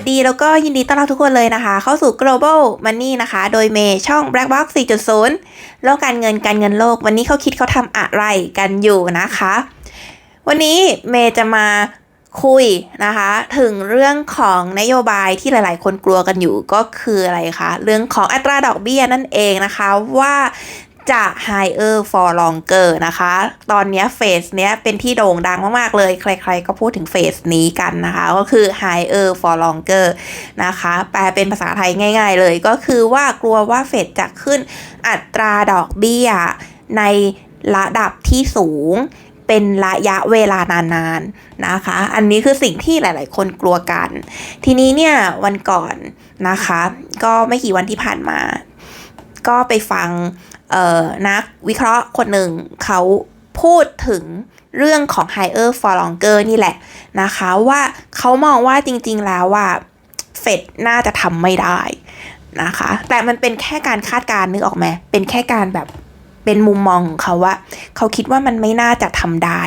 วัสดีแล้วก็ยินดีต้อนรับทุกคนเลยนะคะ เข้าสู่ global money นะคะ โดยเมย์ช่อง black box 4.0 โลกการเงินการเงินโลก วันนี้เขาคิดเขาทำอะไรกันอยู่นะคะ วันนี้เมย์จะมาคุยนะคะ ถึงเรื่องของนโยบายที่หลาย ๆ คนกลัวกันอยู่ก็คืออะไรคะ เรื่องของอัตราดอกเบี้ยนั่นเองนะคะว่า จะ higher for longer นะคะ ตอนนี้เฟสเนี้ยเป็นที่โด่งดังมาก ๆ เลย ใคร ๆ ก็พูดถึงเฟสนี้กันนะคะ ก็คือ higher for longer นะคะ แปลเป็นภาษาไทยง่าย ๆ เลยก็คือว่ากลัวว่าเฟดจะขึ้นอัตราดอกเบี้ย ในระดับที่สูงเป็นระยะเวลานานๆนะคะ อันนี้คือสิ่งที่หลายๆ คนกลัวกัน ทีนี้เนี่ยวันก่อนนะคะ ก็ไม่กี่วันที่ผ่านมา ก็ไปฟัง นักวิเคราะห์คนหนึ่งเขาพูดถึงเรื่องของ higher for longer นี่แหละนะคะว่าเขามองว่าจริงๆแล้วว่าเฟดน่าจะทำไม่ได้นะคะ แต่มันเป็นแค่การคาดการณ์นึกออกไหมเป็นแค่การแบบเป็นมุมมองของเขาว่า เขาคิดว่ามันไม่น่าจะทำได้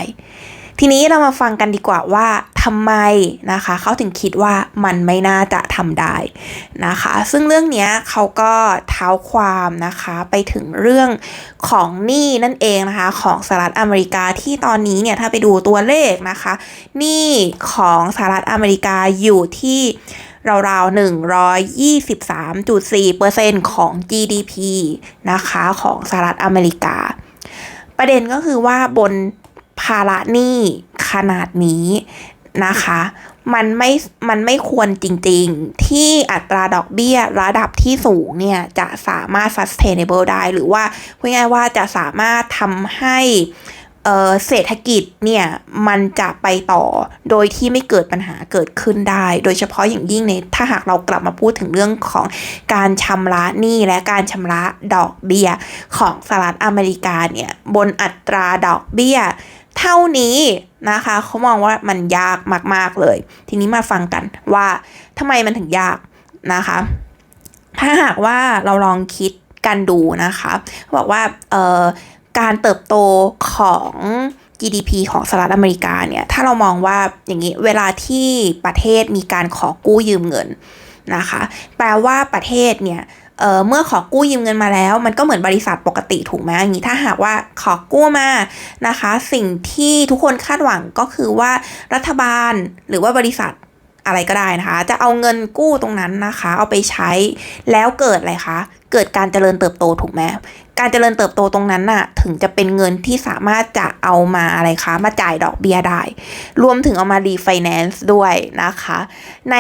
ทีนี้เรามาฟังกันดีกว่าว่าทำไมนะคะเขาถึงคิดว่ามันไม่น่าจะทำได้นะคะ ซึ่งเรื่องนี้เขาก็เท้าความนะคะไปถึงเรื่องของหนี้นั่นเองนะคะของสหรัฐอเมริกาที่ตอนนี้เนี่ยถ้าไปดูตัวเลขนะคะหนี้ของสหรัฐอเมริกาอยู่ที่ราวๆ123.4%ของ GDP นะคะของสหรัฐอเมริกา ประเด็นก็คือว่าบน ภาระหนี้ขนาดนี้นะคะ มันไม่ มันไม่ควรจริงๆ ที่อัตราดอกเบี้ยระดับที่สูงเนี่ย จะสามารถ sustainable ได้ หรือว่าพูดง่ายๆว่าจะสามารถทำให้เศรษฐกิจเนี่ยมันจะไปต่อโดยที่ไม่เกิดปัญหาเกิดขึ้นได้ โดยเฉพาะอย่างยิ่งในถ้าหากเรากลับมาพูดถึงเรื่องของการชำระหนี้และการชำระดอกเบี้ยของสหรัฐอเมริกาเนี่ยบนอัตราดอกเบี้ย เท่านี้นะคะเขามองว่ามันยากมาก ๆเลย ทีนี้มาฟังกันว่าทำไมมันถึงยากนะคะ ถ้าหากว่าเราลองคิดกันดูนะคะบอกว่าการเติบโตของ GDP ของสหรัฐอเมริกาเนี่ย ถ้าเรามองว่าอย่างนี้เวลาที่ประเทศมีการขอกู้ยืมเงินนะคะ แปลว่าประเทศเนี่ย เเมื่อขอกู้ยืมเงินมาแล้ว มันก็เหมือนบริษัทปกติถูกไหมอย่างนี้ถ้าหากว่าขอกู้มานะคะ สิ่งที่ทุกคนคาดหวังก็คือว่ารัฐบาลหรือว่าบริษัทอะไรก็ได้นะคะ จะเอาเงินกู้ตรงนั้นนะคะ เอาไปใช้แล้วเกิดอะไรคะ เกิดการเจริญเติบโตถูกไหมการเจริญเติบโตตรงนั้นน่ะ ถึงจะเป็นเงินที่สามารถจะเอามาอะไรคะ มาจ่ายดอกเบี้ยได้ รวมถึงเอามารีไฟแนนซ์ด้วยนะคะ ใน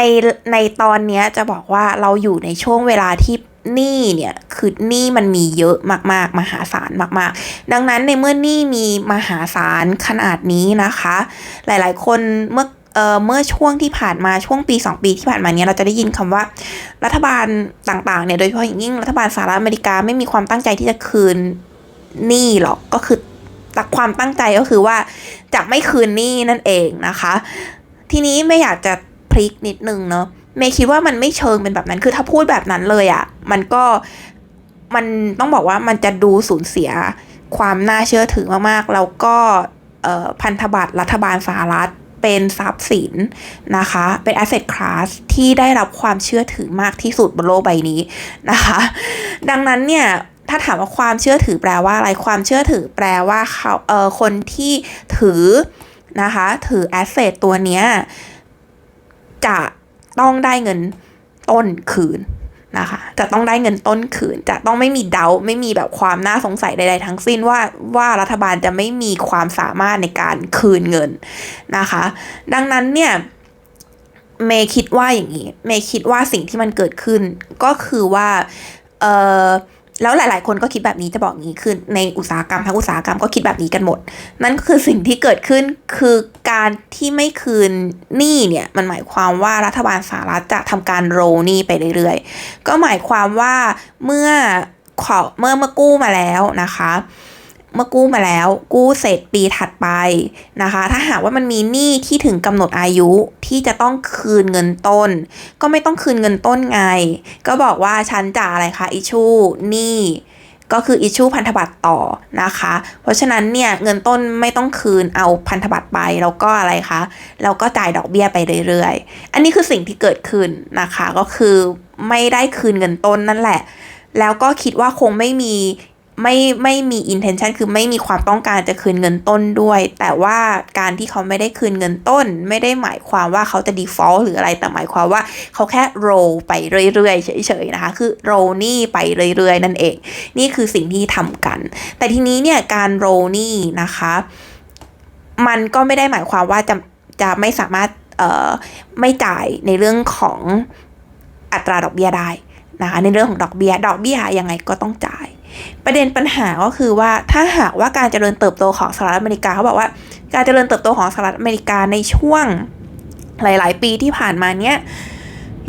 ในตอนนี้จะบอกว่าเราอยู่ในช่วงเวลาที่ หนี้เนี่ยคือหนี้มันมีเยอะมากๆ มหาศาลมากๆ ดังนั้นในเมื่อหนี้มีมหาศาลขนาดนี้นะคะ หลายๆ คนเมื่อเอ่อเมื่อช่วงที่ผ่านมาช่วงปี 2 ปีที่ผ่านมาเนี้ยเราจะได้ยินคำว่า รัฐบาลต่างๆเนี่ยโดยเฉพาะอย่างยิ่งรัฐบาลสหรัฐอเมริกาไม่มีความตั้งใจที่จะคืนหนี้หรอกก็คือความตั้งใจก็คือว่าจะไม่คืนหนี้นั่นเองนะคะ ทีนี้ไม่อยากจะพลิกนิดนึงเนาะ เมย์คิดว่ามันไม่เชิงเป็นแบบนั้น คือถ้าพูดแบบนั้นเลยอะ่ะ มันก็มันต้องบอกว่ามันจะดูสูญเสียความน่าเชื่อถือมากๆ แล้วก็พันธบัตรรัฐบาลสหรัฐเป็นทรัพย์สินนะคะ เป็น asset class ที่ได้รับความเชื่อถือมากที่สุดบนโลกใบนี้นะคะ ดังนั้นเนี่ย ถ้าถามว่าความเชื่อถือแปลว่าอะไร ความเชื่อถือแปลว่าเขาเออคนที่ถือนะคะ ถือ asset ตัวเนี้ยจะ ต้องได้เงินต้นคืนนะคะ จะต้องได้เงินต้นคืน จะต้องไม่มีเดาไม่มีแบบความน่าสงสัยใดๆทั้งสิ้นว่าว่ารัฐบาลจะไม่มีความสามารถในการคืนเงินนะคะ ดังนั้นเนี่ยเมย์คิดว่าอย่างนี้ เมย์คิดว่าสิ่งที่มันเกิดขึ้นก็คือว่า เออ แล้วหลาย ๆ คนก็คิดแบบนี้จะบอกงี้คือในอุตสาหกรรมทั้งอุตสาหกรรมก็คิดแบบนี้กันหมด นั่นคือสิ่งที่เกิดขึ้นคือการที่ไม่คืนหนี้เนี่ยมันหมายความว่ารัฐบาลสหรัฐจะทำการโรนี้ไปเรื่อย ๆ ก็หมายความว่าเมื่อขอเมื่อเมื่อกู้มาแล้วนะคะ เมื่อกู้มาแล้วกู้เสร็จปีถัดไปนะคะ ถ้าหากว่ามันมีหนี้ที่ถึงกำหนดอายุที่จะต้องคืนเงินต้น ก็ไม่ต้องคืนเงินต้นไง ก็บอกว่าฉันจะอะไรคะอิชูหนี้ก็คืออิชชูพันธบัตรต่อนะคะ เพราะฉะนั้นเนี่ยเงินต้นไม่ต้องคืนเอาพันธบัตรไปแล้วก็อะไรคะแล้วก็จ่ายดอกเบี้ยไปเรื่อยๆ อันนี้คือสิ่งที่เกิดขึ้นนะคะ ก็คือไม่ได้คืนเงินต้นนั่นแหละ แล้วก็คิดว่าคงไม่มี ไม่ไม่มี intention คือไม่มีความต้องการจะคืนเงินต้นด้วย แต่ว่าการที่เขาไม่ได้คืนเงินต้น ไม่ได้หมายความว่าเขาจะ default หรืออะไรแต่หมายความว่าเขาแค่ roll ไปเรื่อยๆเฉยๆนะคะ คือ roll นี้ไปเรื่อยๆ นั่นเอง นี่คือสิ่งที่ทำกัน แต่ทีนี้เนี่ยการ roll นี้นะคะ มันก็ไม่ได้หมายความว่าจะจะไม่สามารถเอ่อไม่จ่ายในเรื่องของอัตราดอกเบี้ยได้นะคะในเรื่องของดอกเบี้ยดอกเบี้ยยังไงก็ต้องจ่าย ประเด็นปัญหาก็คือว่าถ้าหากว่าการเจริญเติบโตของสหรัฐอเมริกาเขาบอกว่าการเจริญเติบโตของสหรัฐอเมริกาในช่วงหลาย ๆ ปีที่ผ่านมาเนี้ย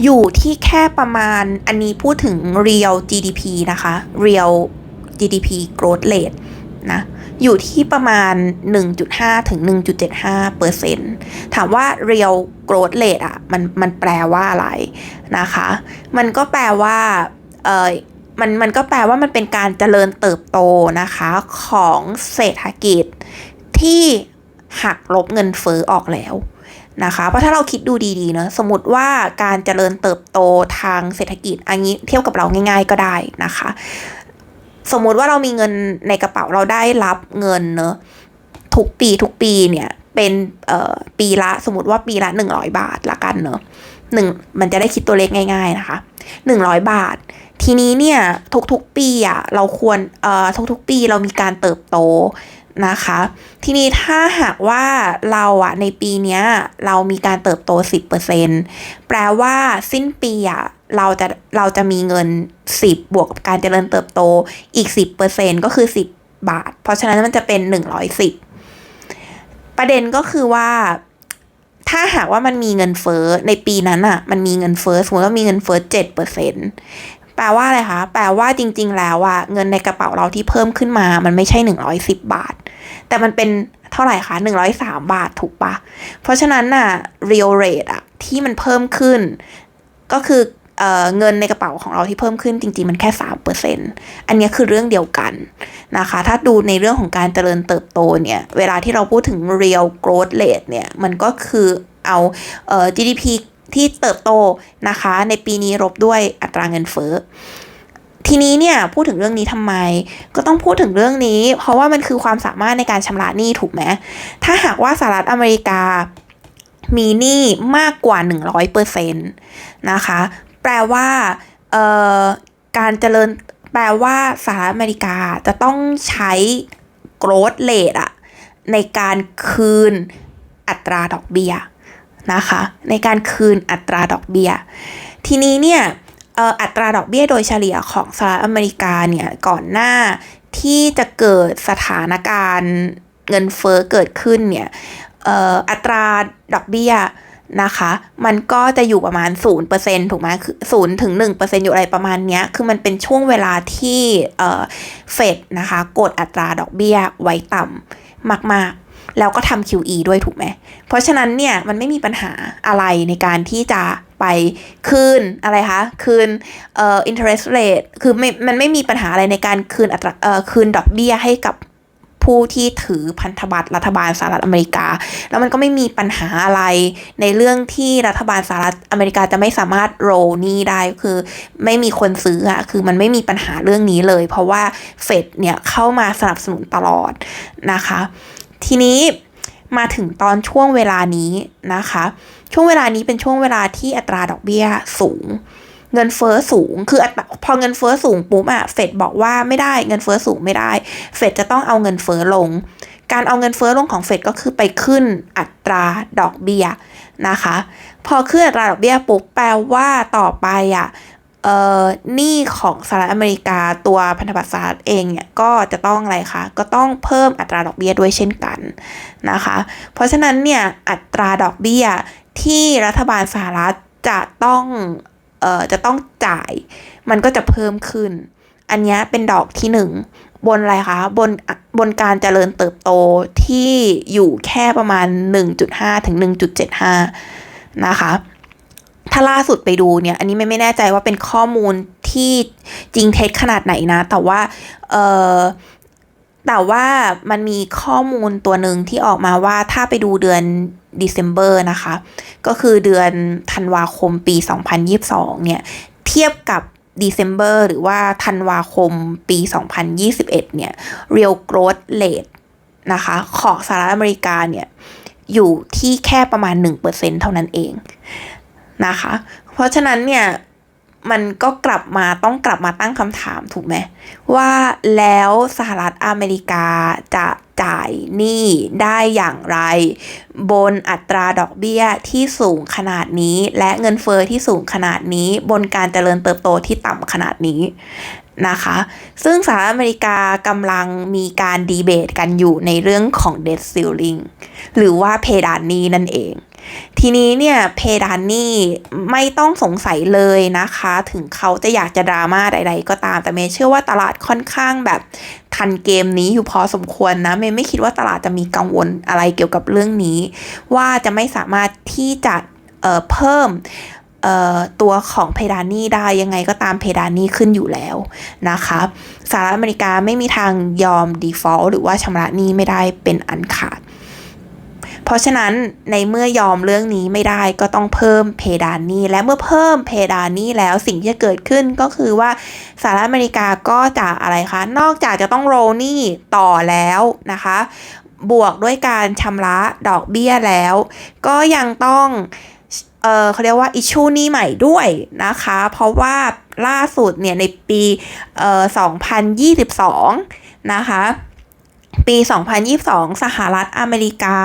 อยู่ที่แค่ประมาณอันนี้พูดถึง real GDP นะคะ real GDP growth rate นะอยู่ที่ประมาณ 1.5 ถึง 1.75เปอร์เซ็นต์ถามว่า real growth rate อะมันมันแปลว่าอะไรนะคะ มันก็แปลว่าเออ มันมันก็แปลว่ามันเป็นการเจริญเติบโตนะคะของเศรษฐกิจที่หักลบเงินเฟ้อออกแล้วนะคะ เพราะถ้าเราคิดดูดีๆเนะสมมติว่าการเจริญเติบโตทางเศรษฐกิจอันนี้เทียบกับเราง่าย ๆก็ได้นะคะ สมมุติว่าเรามีเงินในกระเป๋าเราได้รับเงินเนอะทุกปีทุกปีเนี่ยเป็นเอ่อปีละสมมติว่าปีละหนึ่งร้อยบาทละกันเนอะหนึ่งมันจะได้คิดตัวเลขง่าย ๆนะคะหนึ่งร้อยบาท ทีนี้เนี่ยทุกๆปีอะเราควรเอ่อทุกๆปีเรามีการเติบโตนะคะ ทีนี้ถ้าหากว่าเราอะในปีนี้เรามีการเติบโต 10%แปลว่าสิ้นปีอะเราจะเราจะมีเงิน 10 บวกกับการเจริญเติบโตอีก 10%ก็คือ 10 บาท เพราะฉะนั้นมันจะเป็น 110 ประเด็นก็คือว่า ถ้าหากว่ามันมีเงินเฟ้อในปีนั้นอะมันมีเงินเฟ้อสมมติว่ามีเงินเฟ้อ7% แปลว่าอะไรคะ แปลว่าจริง ๆ แล้วอะเงินในกระเป๋าเราที่เพิ่มขึ้นมา มันไม่ใช่110บาท แต่มันเป็นเท่าไหร่คะ103บาทถูกปะ เพราะฉะนั้นน่ะ real rate อะที่มันเพิ่มขึ้น ก็คือเเงินในกระเป๋าของเราที่เพิ่มขึ้นจริง ๆ มันแค่3%อันนี้คือเรื่องเดียวกันนะคะ ถ้าดูในเรื่องของการเจริญเติบโตเนี่ย เวลาที่เราพูดถึง real growth rate เนี่ย มันก็คือเอาเอ่อ GDP ที่เติบโตนะคะ ในปีนี้ลบด้วยอัตราเงินเฟ้อทีนี้เนี่ยพูดถึงเรื่องนี้ทำไม ก็ต้องพูดถึงเรื่องนี้ เพราะว่ามันคือความสามารถในการชำระหนี้ถูกไหมถ้าหากว่าสหรัฐอเมริกามีหนี้มากกว่า 100%นะคะ แปลว่าเอ่อการเจริญแปลว่าสหรัฐอเมริกาจะต้องใช้ growth rate อะในการคืนอัตราดอกเบี้ย นะคะ ในการคืนอัตราดอกเบี้ย ทีนี้เนี่ยอัตราดอกเบี้ยโดยเฉลี่ยของสหรัฐอเมริกาเนี่ยก่อนหน้าที่จะเกิดสถานการณ์เงินเฟ้อเกิดขึ้นเนี่ยอัตราดอกเบี้ยนะคะ มันก็จะอยู่ประมาณ 0%ถูกไหมคือ0ถึง 1%อยู่อะไรประมาณเนี้ยคือมันเป็นช่วงเวลาที่เอ่อเฟดนะคะ กดอัตราดอกเบี้ยไว้ต่ำมาก ๆ แล้วก็ทำ QE ด้วยถูกไหม เพราะฉะนั้นเนี่ยมันไม่มีปัญหาอะไรในการที่จะไปคืนอะไรคะคืนเอ่อ interest rate คือไม่มันไม่มีปัญหาอะไรในการคืนอัตราเอ่อคืนดอกเบี้ยให้กับผู้ที่ถือพันธบัตรรัฐบาลสหรัฐอเมริกา แล้วมันก็ไม่มีปัญหาอะไรในเรื่องที่รัฐบาลสหรัฐอเมริกาจะไม่สามารถโรนี้ได้คือไม่มีคนซื้ออะคือมันไม่มีปัญหาเรื่องนี้เลย เพราะว่าเฟดเนี่ยเข้ามาสนับสนุนตลอดนะคะ ทีนี้มาถึงตอนช่วงเวลานี้นะคะ ช่วงเวลานี้เป็นช่วงเวลาที่อัตราดอกเบี้ยสูง เงินเฟ้อสูง คืออพอเงินเฟ้อสูงปุ๊บอะเฟดบอกว่าไม่ได้เงินเฟ้อสูงไม่ได้ เฟดจะต้องเอาเงินเฟ้อลง การเอาเงินเฟ้อลงของเฟดก็คือไปขึ้นอัตราดอกเบี้ยนะคะ พอขึ้นอัตราดอกเบี้ยปุ๊บแปลว่าต่อไปอะ เอ่อหนี้ของสหรัฐอเมริกาตัวพันธบัตรสหรัฐเองเนี่ยก็จะต้องอะไรคะก็ต้องเพิ่มอัตราดอกเบี้ยด้วยเช่นกันนะคะ เพราะฉะนั้นเนี่ยอัตราดอกเบี้ยที่รัฐบาลสหรัฐจะต้องเอ่อจะต้องจ่าย มันก็จะเพิ่มขึ้น อันนี้เป็นดอกที่หนึ่งบนอะไรคะบนบนการเจริญเติบโตที่อยู่แค่ประมาณ 1.5 ถึง 1.75 นะคะ ถ้าล่าสุดไปดูเนี่ย อันนี้ไม่ไม่แน่ใจว่าเป็นข้อมูลที่จริงเท็จขนาดไหนนะ แต่ว่าเออแต่ว่ามันมีข้อมูลตัวหนึ่งที่ออกมาว่าถ้าไปดูเดือน December นะคะ ก็คือเดือนธันวาคมปี 2022 เนี่ย เทียบกับ December หรือว่าธันวาคมปี 2021 เนี่ย real growth rate นะคะ ของสหรัฐอเมริกาเนี่ย อยู่ที่แค่ประมาณ 1%เท่านั้นเอง นะคะ เพราะฉะนั้นเนี่ยมันก็กลับมาต้องกลับมาตั้งคำถามถูกไหมว่าแล้วสหรัฐอเมริกาจะจ่ายหนี้ได้อย่างไร บนอัตราดอกเบี้ยที่สูงขนาดนี้ และเงินเฟอ้อที่สูงขนาดนี้ บนการเจริญเติบโตที่ต่ำขนาดนี้ นะคะ ซึ่งสหรัฐอเมริกากำลังมีการดีเบตกันอยู่ในเรื่องของ debt ceiling หรือว่าเพดานนี้นั่นเอง ทีนี้เนี่ยเพดานนี้ไม่ต้องสงสัยเลยนะคะ ถึงเขาจะอยากจะดราม่าใดๆก็ตาม แต่เมย์เชื่อว่าตลาดค่อนข้างแบบทันเกมนี้อยู่พอสมควรนะเมย์ไม่คิดว่าตลาดจะมีกังวลอะไรเกี่ยวกับเรื่องนี้ ว่าจะไม่สามารถที่จะเเพิ่ม ตัวของเพดานนี้ได้ยังไงก็ตามเพดานนี้ขึ้นอยู่แล้วนะคะสหรัฐอเมริกาไม่มีทางยอม default หรือว่าชำระหนี้ไม่ได้เป็นอันขาด เพราะฉะนั้นในเมื่อยอมเรื่องนี้ไม่ได้ก็ต้องเพิ่มเพดานนี้และเมื่อเพิ่มเพดานนี้แล้วสิ่งที่จะเกิดขึ้นก็คือว่าสหรัฐอเมริกาก็จะอะไรคะ นอกจากจะต้องโรนี้ต่อแล้วนะคะ บวกด้วยการชำระดอกเบี้ยแล้ว ก็ยังต้อง เออเขาเรียกว่าอิชูนี้ใหม่ด้วยนะคะ เพราะว่าล่าสุดเนี่ยในปีเอ่อ2022 นะคะ ปี 2022 สหรัฐอเมริกา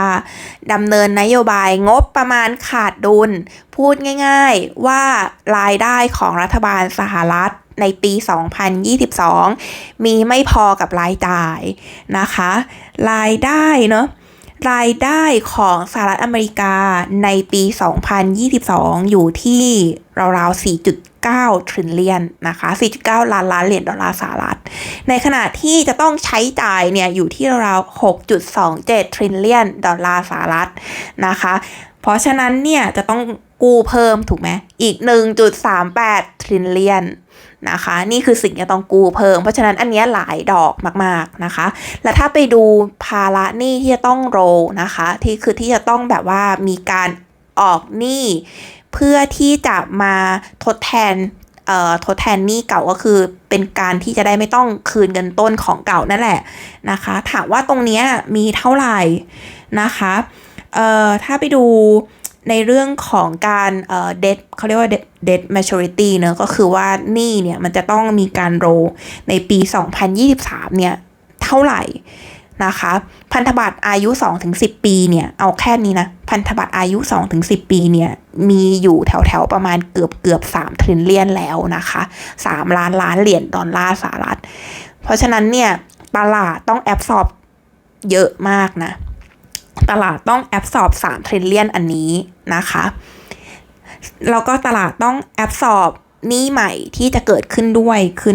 ดำเนินนโยบายงบประมาณขาดดุล พูดง่ายๆว่ารายได้ของรัฐบาลสหรัฐในปี 2022 มีไม่พอกับรายจ่ายนะคะ รายได้เนาะ รายได้ของสหรัฐอเมริกาในปี 2022 อยู่ที่ราวๆ 4.9 ทริลเลียนนะคะ 4.9 ล้านล้านเหรียญดอลลาร์สหรัฐ ในขณะที่จะต้องใช้จ่ายเนี่ยอยู่ที่ราว6.27 ทริลเลียนดอลลาร์สหรัฐนะคะ เพราะฉะนั้นเนี่ยจะต้องกู้เพิ่มถูกไหมอีก 1.38 ทริลเลียน นะคะ นี่คือสิ่งที่ต้องกู้เพิ่ม เพราะฉะนั้นอันนี้หลายดอกมากๆนะคะ และถ้าไปดูภาระหนี้ที่จะต้องโรนะคะ ที่คือที่จะต้องแบบว่ามีการออกหนี้เพื่อที่จะมาทดแทนเอ่อทดแทนหนี้เก่าก็คือเป็นการที่จะได้ไม่ต้องคืนเงินต้นของเก่านั่นแหละนะคะ ถามว่าตรงนี้มีเท่าไหร่นะคะเอ่อถ้าไปดู ในเรื่องของการเอ่อ debt เขาเรียกว่า debt maturity เนอะก็คือว่านี่เนี่ยมันจะต้องมีการโรในปี 2023 เนี่ย เท่าไหร่นะคะ พันธบัตรอายุ 2-10 ปีเนี่ย เอาแค่นี้นะ พันธบัตรอายุ 2-10 ปีเนี่ย มีอยู่แถวๆ ประมาณเกือบเกือบ3ทริลเลียนแล้วนะคะ 3 ล้านล้านเหรียญดอลลาร์สหรัฐ เพราะฉะนั้นเนี่ย ตลาดต้องแอบสอบเยอะมากนะ ตลาดต้องแอบสอบ3ทริลเลียนอันนี้นะคะ แล้วก็ตลาดต้องแอบสอบนี้ใหม่ที่จะเกิดขึ้นด้วยคือ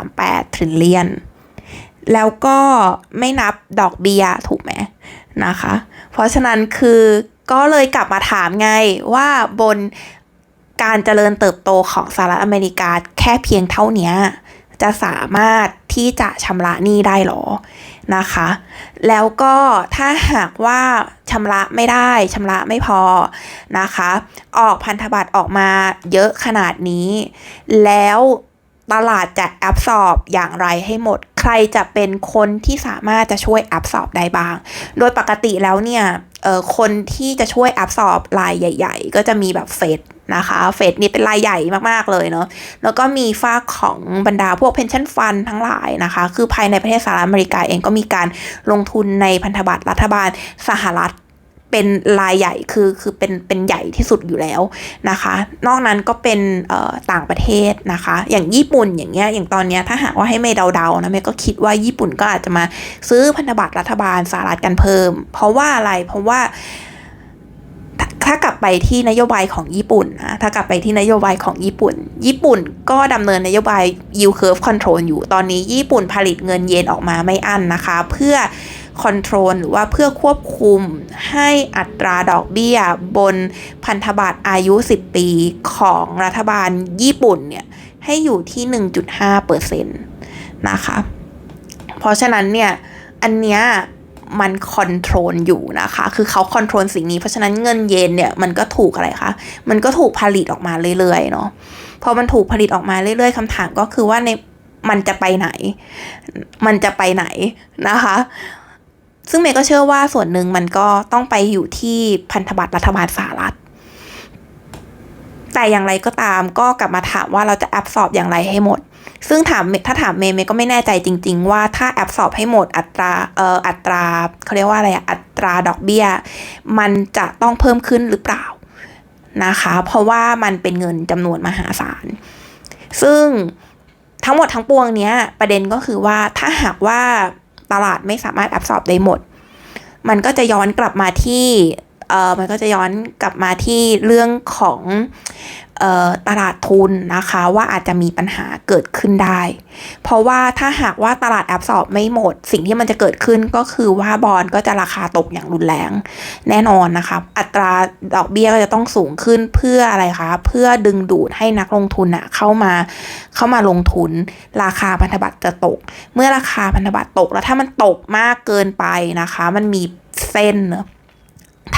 1.38ทริลเลียนแล้วก็ไม่นับดอกเบี้ยถูกไหมนะคะ เพราะฉะนั้นคือก็เลยกลับมาถามไงว่าบนการเจริญเติบโตของสหรัฐอเมริกาแค่เพียงเท่านี้ จะสามารถที่จะชำระหนี้ได้หรอ นะคะ แล้วก็ถ้าหากว่าชำระไม่ได้ชำระไม่พอนะคะ ออกพันธบัตรออกมาเยอะขนาดนี้ แล้วตลาดจะแอบสอบอย่างไรให้หมด ใครจะเป็นคนที่สามารถจะช่วยแอบสอบได้บ้าง โดยปกติแล้วเนี่ยคนที่จะช่วยแอบสอบรายใหญ่ ๆ ก็จะมีแบบเฟด นะคะเฟดนี่เป็นรายใหญ่มากๆเลยเนาะแล้วก็มีฝากของบรรดาพวกเพนชั่นฟันทั้งหลายนะคะ คือภายในประเทศสหรัฐอเมริกาเองก็มีการลงทุนในพันธบัตรรัฐบาลสหรัฐเป็นรายใหญ่คือคือเป็นเป็นใหญ่ที่สุดอยู่แล้วนะคะ นอกนั้นก็เป็นต่างประเทศนะคะ อย่างญี่ปุ่นอย่างเงี้ยอย่างตอนเนี้ยถ้าหากว่าให้ไม่เดาๆนะเมย์ก็คิดว่าญี่ปุ่นก็อาจจะมาซื้อพันธบัตรรัฐบาลสหรัฐกันเพิ่ม เพราะว่าอะไรเพราะว่า ถ้ากลับไปที่นโยบายของญี่ปุ่นนะถ้ากลับไปที่นโยบายของญี่ปุ่น ญี่ปุ่นก็ดำเนินนโยบาย yield curve control อยู่ตอนนี้ญี่ปุ่นผลิตเงินเยนออกมาไม่อั้นนะคะ เพื่อคอนโทรลหรือว่าเพื่อควบคุมให้อัตราดอกเบี้ยบนพันธบัตรอายุ 10 ปีของรัฐบาลญี่ปุ่นเนี่ย ให้อยู่ที่ 1.5%นะคะ เพราะฉะนั้นเนี่ย อันเนี้ย มันคอนโทรลอยู่นะคะ คือเขาคอนโทรลสิ่งนี้ เพราะฉะนั้นเงินเยนเนี่ยมันก็ถูกอะไรคะ มันก็ถูกผลิตออกมาเรื่อยๆเนาะ พอมันถูกผลิตออกมาเรื่อยๆคำถามก็คือว่าในมันจะไปไหน มันจะไปไหนนะคะ ซึ่งเมย์ก็เชื่อว่าส่วนหนึ่งมันก็ต้องไปอยู่ที่พันธบัตรรัฐบาลสหรัฐ แต่อย่างไรก็ตามก็กลับมาถามว่าเราจะแอบสอบอย่างไรให้หมด ซึ่งถามถ้าถามเมย์เมย์ก็ไม่แน่ใจจริง ๆ ว่าถ้าแอบสอบให้หมดอัตราเอ่ออัตราเขาเรียกว่าอะไรอะอัตราดอกเบี้ย มันจะต้องเพิ่มขึ้นหรือเปล่านะคะ เพราะว่ามันเป็นเงินจำนวนมหาศาล ซึ่งทั้งหมดทั้งปวงเนี้ยประเด็นก็คือว่าถ้าหากว่าตลาดไม่สามารถแอบสอบได้หมด มันก็จะย้อนกลับมาที่ เออมันก็จะย้อนกลับมาที่เรื่องของออตลาดทุนนะคะว่าอาจจะมีปัญหาเกิดขึ้นได้ เพราะว่าถ้าหากว่าตลาดแอบสอบไม่หมด สิ่งที่มันจะเกิดขึ้นก็คือว่าบอลก็จะราคาตกอย่างรุนแรงแน่นอนนะคะอัตราดอกเบี้ยก็จะต้องสูงขึ้นเพื่ออะไรคะเพื่อดึงดูดให้นักลงทุนอะเข้ามาเข้ามาลงทุน ราคาพันธบัตรจะตก เมื่อราคาพันธบัตรตกแล้วถ้ามันตกมากเกินไปนะคะ มันมีเส้นเนอะ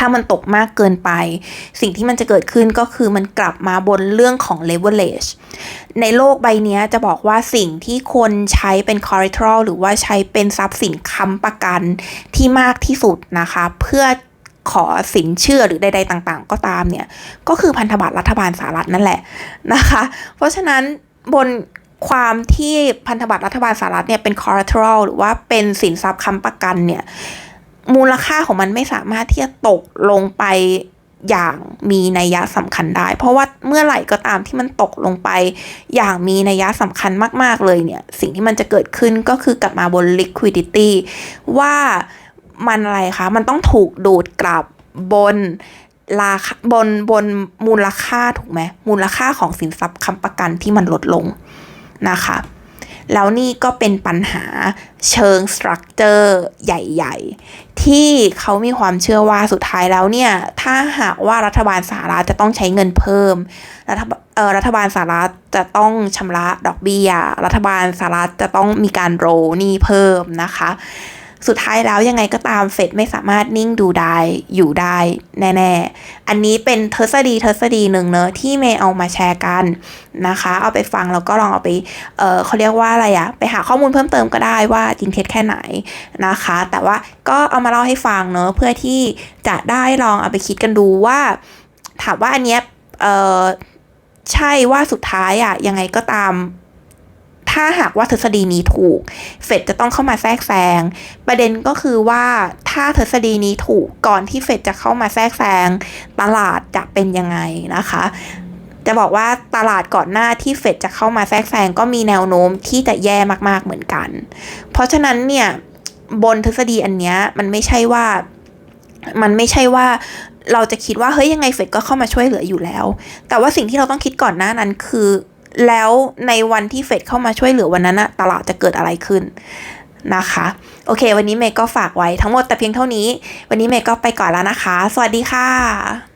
ถ้ามันตกมากเกินไป สิ่งที่มันจะเกิดขึ้นก็คือมันกลับมาบนเรื่องของ leverage ในโลกใบนี้จะบอกว่าสิ่งที่คนใช้เป็น collateral หรือว่าใช้เป็นทรัพย์สินค้ำประกันที่มากที่สุดนะคะ เพื่อขอสินเชื่อหรือใด ๆ ต่างๆ ก็ตามเนี่ย ก็คือพันธบัตรรัฐบาลสหรัฐนั่นแหละนะคะ เพราะฉะนั้นบนความที่พันธบัตรรัฐบาลสหรัฐเนี่ยเป็น collateral หรือว่าเป็นสินทรัพย์ค้ำประกันเนี่ย มูลค่าของมันไม่สามารถที่จะตกลงไปอย่างมีนัยยะสำคัญได้ เพราะว่าเมื่อไหร่ก็ตามที่มันตกลงไป อย่างมีนัยยะสำคัญมาก ๆ เลยเนี่ย สิ่งที่มันจะเกิดขึ้นก็คือกลับมาบน liquidity ว่ามันอะไรคะ มันต้องถูกดูดกลับบนราคาบนบนมูลค่าถูกไหมมูลค่าของสินทรัพย์ค้ำประกันที่มันลดลงนะคะ แล้วนี่ก็เป็นปัญหาเชิงสตรัคเจอร์ใหญ่ๆ ที่เขามีความเชื่อว่าสุดท้ายแล้วเนี่ย ถ้าหากว่ารัฐบาลสหรัฐจะต้องใช้เงินเพิ่ม รัฐบเอ่อรัฐบาลสหรัฐจะต้องชำระดอกเบี้ย รัฐบาลสหรัฐจะต้องมีการโรนี่เพิ่มนะคะ สุดท้ายแล้วยังไงก็ตามเฟดไม่สามารถนิ่งดูได้อยู่ได้แน่ๆ อันนี้เป็นทฤษฎีทฤษฎีหนึ่งเนอะที่เมย์เอามาแชร์กันนะคะ เอาไปฟังแล้วก็ลองเอาไปเออเขาเรียกว่าอะไรอะไปหาข้อมูลเพิ่มเติมก็ได้ว่าจริงเท็จแค่ไหนนะคะ แต่ว่าก็เอามาเล่าให้ฟังเนอะเพื่อที่จะได้ลองเอาไปคิดกันดูว่า ถามว่าอันเนี้ยเออใช่ว่าสุดท้ายอะยังไงก็ตาม ถ้าหากว่าทฤษฎีนี้ถูก เฟดจะต้องเข้ามาแทรกแซง ประเด็นก็คือว่าถ้าทฤษฎีนี้ถูกก่อนที่เฟดจะเข้ามาแทรกแซงตลาดจะเป็นยังไงนะคะ จะบอกว่าตลาดก่อนหน้าที่เฟดจะเข้ามาแทรกแซงก็มีแนวโน้มที่จะแย่มากๆเหมือนกัน เพราะฉะนั้นเนี่ยบนทฤษฎีอันเนี้ยมันไม่ใช่ว่ามันไม่ใช่ว่าเราจะคิดว่าเฮ้ยยังไงเฟดก็เข้ามาช่วยเหลืออยู่แล้ว แต่ว่าสิ่งที่เราต้องคิดก่อนหน้านั้นคือ แล้วในวันที่เฟดเข้ามาช่วยเหลือวันนั้นอะตลาดจะเกิดอะไรขึ้นนะคะ โอเค วันนี้เมย์ก็ฝากไว้ทั้งหมดแต่เพียงเท่านี้ วันนี้เมย์ก็ไปก่อนแล้วนะคะ สวัสดีค่ะ